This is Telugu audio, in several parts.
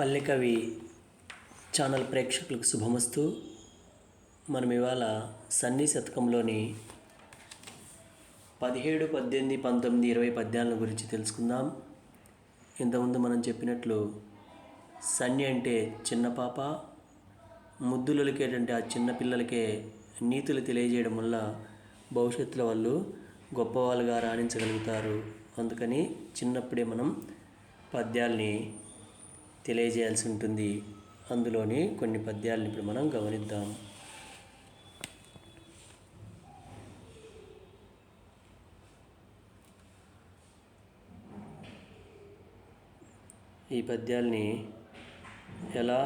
పల్లెకవి ఛానల్ ప్రేక్షకులకు శుభమస్తు. మనం ఇవాళ సన్నీ శతకంలోని పదిహేడు పద్దెనిమిది పంతొమ్మిది ఇరవై పద్యాలను గురించి తెలుసుకుందాం. ఇంతకుముందు మనం చెప్పినట్లు సన్ని అంటే చిన్న పాప ముద్దులకేటంటే ఆ చిన్న పిల్లలకే నీతులు తెలియజేయడం వల్ల భవిష్యత్తులో వాళ్ళు గొప్పవాళ్ళుగా రాణించగలుగుతారు. అందుకని చిన్నప్పుడే మనం పద్యాల్ని తెలియజేయాల్సి ఉంటుంది అందులోని కొన్ని పద్యాలను ఇప్పుడు మనం గమనిద్దాం. ఈ పద్యాల్ని ఎలా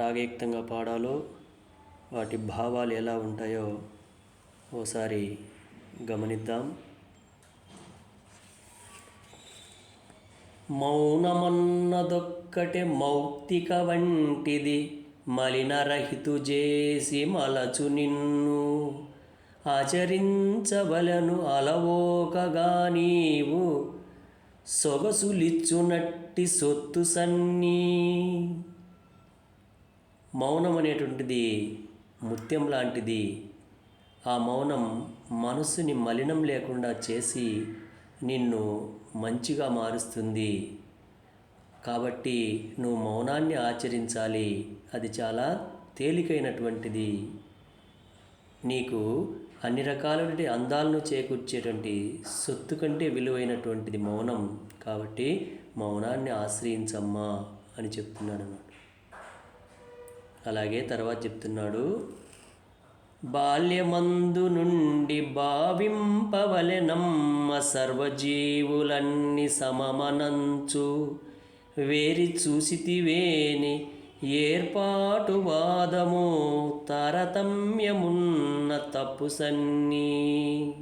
రాగయుక్తంగా పాడాలో వాటి భావాలు ఎలా ఉంటాయో ఓసారి గమనిద్దాం. మౌనమన్నదొక్కటే మౌక్తిక వంటిది మలినరహితు చేసి మలచు నిన్ను. ఆచరించవలను అలవోకగా నీవు. సొగసులిచ్చునట్టి సొత్తు సన్నీ. మౌనం అనేటువంటిది ముత్యం లాంటిది. ఆ మౌనం మనసుని మలినం లేకుండా చేసి నిన్ను మంచిగా మారుస్తుంది. కాబట్టి నువ్వు మౌనాన్ని ఆచరించాలి. అది చాలా తేలికైనటువంటిది. నీకు అన్ని రకాలైన అందాలను చేకూర్చేటువంటి సొత్తు కంటే విలువైనటువంటిది మౌనం. కాబట్టి మౌనాన్ని ఆశ్రయించమ్మా అని చెప్తున్నాడు అన్నమాట అలాగే తర్వాత చెప్తున్నాడు బాల్యమందు నుండి భావింపవలెనమ్మ సర్వజీవులన్నీ సమమనంచు. వేరి చూసితివేని ఏర్పాటు వాదము తారతమ్యమున్న తప్పు సన్నీ.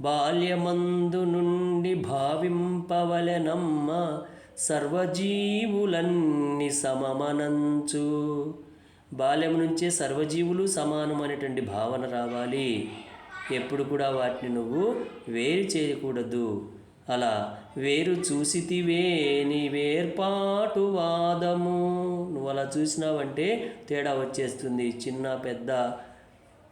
బాల్యమందు నుండి భావింపవలెనమ్మ సర్వజీవులన్నీ సమమనంచు. బాల్యం నుంచే సర్వజీవులు సమానం అనేటువంటి భావన రావాలి. ఎప్పుడు కూడా వాటిని నువ్వు వేరు చేయకూడదు. అలా వేరు చూసితివే నీ వేర్పాటు వాదము. నువ్వు అలా చూసినావంటే తేడా వచ్చేస్తుంది. చిన్న పెద్ద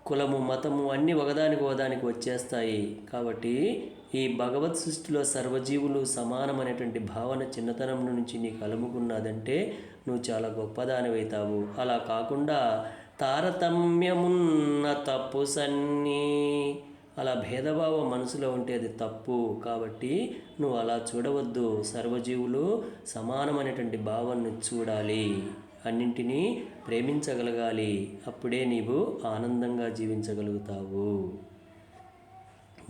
కులము మతము అన్నీ ఒకదానికి ఒకదానికి వచ్చేస్తాయి. కాబట్టి ఈ భగవత్ సృష్టిలో సర్వజీవులు సమానమైనటువంటి భావన చిన్నతనం నుంచి నీకు అలుముకున్నదంటే నువ్వు చాలా గొప్పదానివైతావు. అలా కాకుండా తారతమ్యమున్న తప్పు సన్నీ. అలా భేదభావం మనసులో ఉంటే అది తప్పు. కాబట్టి నువ్వు అలా చూడవద్దు. సర్వజీవులు సమానమైనటువంటి భావాన్ని చూడాలి. అన్నింటినీ ప్రేమించగలగాలి. అప్పుడే నీవు ఆనందంగా జీవించగలుగుతావు.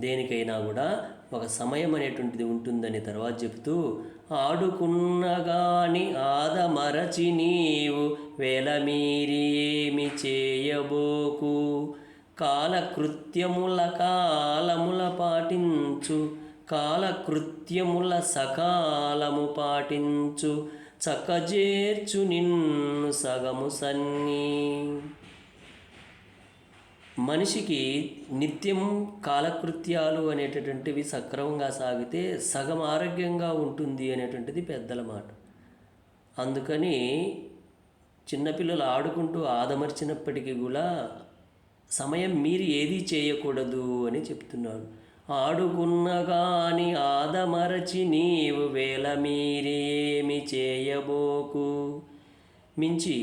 దేనికైనా కూడా ఒక సమయం అనేటువంటిది ఉంటుందని తర్వాత చెప్తూ ఆడుకున్నగాని ఆదమరచి నీవు వేలమీరి ఏమి చేయబోకు? కాలకృత్యముల కాలముల పాటించు కాలకృత్యముల సకాలము పాటించు చక్కజేర్చు నిన్ను సగము సన్నీ. మనిషికి నిత్యం కాలకృత్యాలు అనేటటువంటివి సక్రమంగా సాగితే సగం ఆరోగ్యంగా ఉంటుంది అనేటువంటిది పెద్దల మాట. అందుకని చిన్నపిల్లలు ఆడుకుంటూ ఆదమర్చినప్పటికీ కూడా సమయం మీరు ఏది చేయకూడదు అని చెప్తున్నాడు ఆడుకున్నగాని ఆదమరచి నీవు వేల మీరేమి ఏమి చేయబోకు. మించి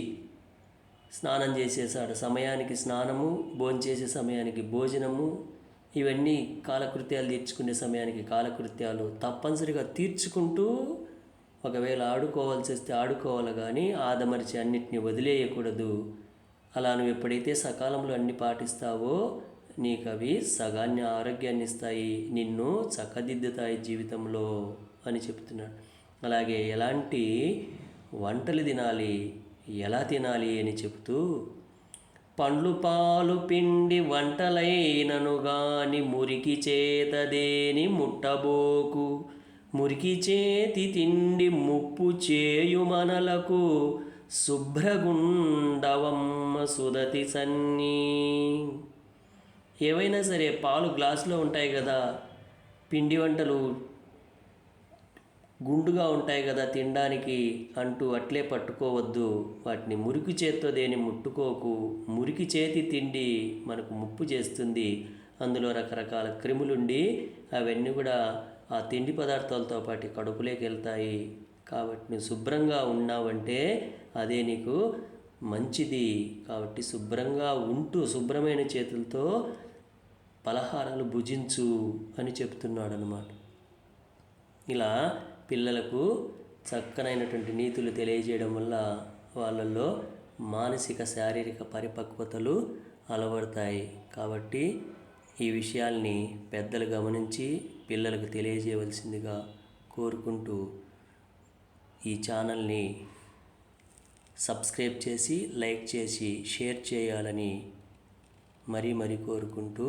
స్నానం చేసేసాడు సమయానికి స్నానము భోంచేసే సమయానికి భోజనము ఇవన్నీ కాలకృత్యాలు తీర్చుకునే సమయానికి కాలకృత్యాలు తప్పనిసరిగా తీర్చుకుంటూ ఒకవేళ ఆడుకోవాల్సి వస్తే ఆడుకోవాలి కానీ ఆదమరిచి అన్నిటిని వదిలేయకూడదు. అలా నువ్వు ఎప్పుడైతే సకాలంలో అన్ని పాటిస్తావో నీకు అవి సగాన్ని ఆరోగ్యాన్ని ఇస్తాయి. నిన్ను చక్కదిద్దుతాయి జీవితంలో అని చెప్తున్నాడు. అలాగే ఎలాంటి వంటలు తినాలి? ఎలా తినాలి అని చెబుతూ పండ్లు పాలు పిండి వంటలైనను గాని మురికి చేతదేని ముట్టబోకు. మురికి చేతి తిండి ముప్పు చేయు మనలకు శుభ్రగుండవమ్మ సుదతి సన్నీ. ఏవైనా సరే పాలు గ్లాసులో ఉంటాయి కదా పిండి వంటలు గుండుగా ఉంటాయి కదా తినడానికి అంటూ అట్లే పట్టుకోవద్దు. వాటిని మురికి చేత్తో దేని ముట్టుకోకు. మురికి చేతి తిండి మనకు ముప్పు చేస్తుంది. అందులో రకరకాల క్రిములుండి అవన్నీ కూడా ఆ తిండి పదార్థాలతో పాటు కడుపులోకి వెళ్తాయి. కాబట్టి నువ్వు శుభ్రంగా ఉన్నావంటే అదే నీకు మంచిది. కాబట్టి శుభ్రంగా ఉంటూ శుభ్రమైన చేతులతో పలహారాలు భుజించు అని చెప్తున్నాడు అనమాట ఇలా పిల్లలకు చక్కనైనటువంటి నీతులు తెలియజేయడం వల్ల వాళ్ళల్లో మానసిక శారీరక పరిపక్వతలు అలవడతాయి. కాబట్టి ఈ విషయాల్ని పెద్దలు గమనించి పిల్లలకు తెలియజేయవలసిందిగా కోరుకుంటూ ఈ ఛానల్ని సబ్స్క్రైబ్ చేసి లైక్ చేసి షేర్ చేయాలని మరీ మరీ కోరుకుంటూ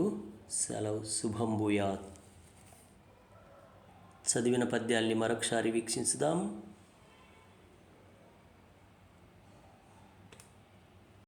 సెలవు శుభం భూయాత్. చదివిన పద్యాల్ని మరొకసారి వీక్షించుదాం.